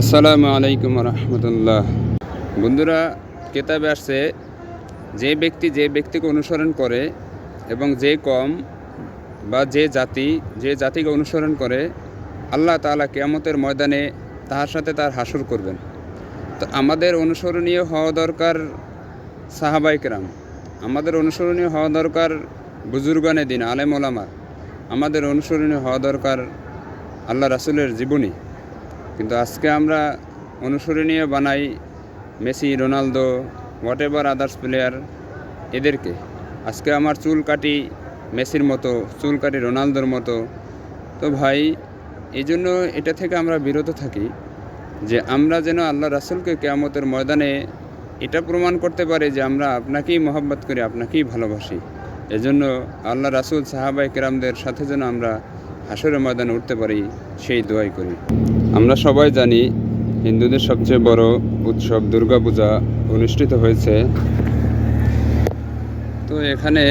আসসালামু আলাইকুম রহমতুল্লাহ। বন্ধুরা, কেতাবে আসছে, যে ব্যক্তি যে ব্যক্তিকে অনুসরণ করে এবং যে কম বা যে জাতি, যে জাতিকে অনুসরণ করে, আল্লাহ তাআলা কেয়ামতের ময়দানে তাহার সাথে তার হাসর করবেন। তো আমাদের অনুসরণীয় হওয়া দরকার সাহাবাইকরাম আমাদের অনুসরণীয় হওয়া দরকার বুজুর্গানে দিন, আলেম আমাদের অনুসরণীয় হওয়া দরকার আল্লাহ রাসুলের জীবনী। কিন্তু আজকে আমরা অনুসরণীয় বানাই Messi, Ronaldo whatever others player এদেরকে। আজকে আমার চুল কাটি মেসির মতো, চুল কাটি রোনালদোর মতো। তো ভাই এই জন্য এটা থেকে আমরা বিরত থাকি যে আমরা যেন আল্লাহ রাসুলকে কেয়ামতের ময়দানে এটা প্রমাণ করতে পারি যে আমরা আপনাকেই মহব্বত করি, আপনাকেই ভালোবাসি। এজন্য আল্লাহ রাসুল সাহাবাই কেরামদের সাথে যেন আমরা হাসরের ময়দানে উঠতে পারি, সেই দোয়াই করি। আমরা সবাই জানি হিন্দুদের সবচেয়ে বড় উৎসব দুর্গাপূজা অনুষ্ঠিত হয়েছে। তো এখানে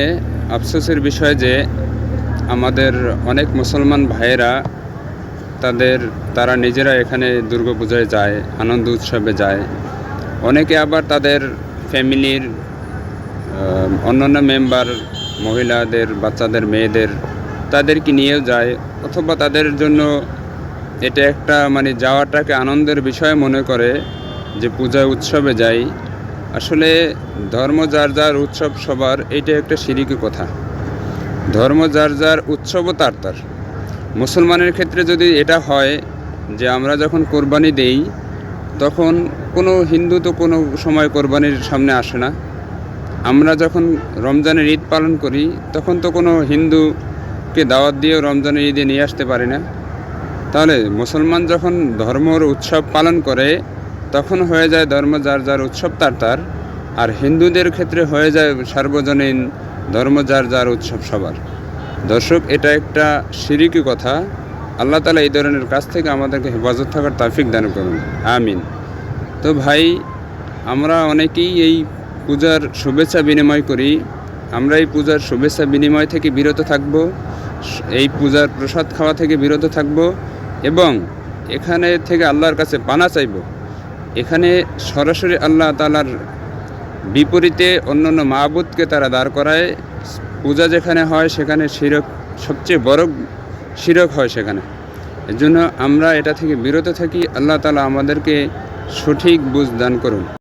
আফসোসের বিষয় যে আমাদের অনেক মুসলমান ভাইয়েরা তাদের, তারা নিজেরা এখানে দুর্গাপূজায় যায়, আনন্দ উৎসবে যায়। অনেকে আবার তাদের ফ্যামিলির অন্যান্য মেম্বার মহিলাদের, বাচ্চাদের, মেয়েদের তাদেরকে নিয়েও যায়, অথবা তাদের জন্য এটা একটা মানে যাওয়াটাকে আনন্দের বিষয় মনে করে যে পূজা উৎসবে যাই। আসলে ধর্ম যার যার উৎসব সবার, এটা একটা সিরিকি কথা। ধর্ম যার যার উৎসবও তার তার। মুসলমানের ক্ষেত্রে যদি এটা হয় যে আমরা যখন কোরবানি দেই, তখন কোনো হিন্দু তো কোনো সময় কোরবানির সামনে আসে না। আমরা যখন রমজানের ঈদ পালন করি, তখন তো কোনো হিন্দুকে দাওয়াত দিয়েও রমজানের ঈদে নিয়ে আসতে পারি না। তাহলে মুসলমান যখন ধর্মর উৎসব পালন করে, তখন হয়ে যায় ধর্ম যার যার উৎসব তার তার। আর হিন্দুদের ক্ষেত্রে হয়ে যায় সার্বজনীন ধর্ম যার যার উৎসব সবার। দর্শক, এটা একটা সিরিকি কথা। আল্লাহ তালা এই ধরনের কাছ থেকে আমাদেরকে হেফাজত থাকার তাফিক দান করুন। আমিন। তো ভাই, আমরা অনেকেই এই পূজার শুভেচ্ছা বিনিময় করি। আমরা এই পূজার শুভেচ্ছা বিনিময় থেকে বিরত থাকব। এই পূজার প্রসাদ খাওয়া থেকে বিরত থাকব। এবং এখানে থেকে আল্লাহর কাছে পানা চাইব। এখানে সরাসরি আল্লাহ তালার বিপরীতে অন্য অন্যান্য মাহবুদকে তারা দাঁড় করায়। পূজা যেখানে হয়, সেখানে শিরক, সবচেয়ে বড় শিরক হয় সেখানে। এর জন্য আমরা এটা থেকে বিরত থাকি। আল্লাহ তালা আমাদেরকে সঠিক বুঝ দান করুন।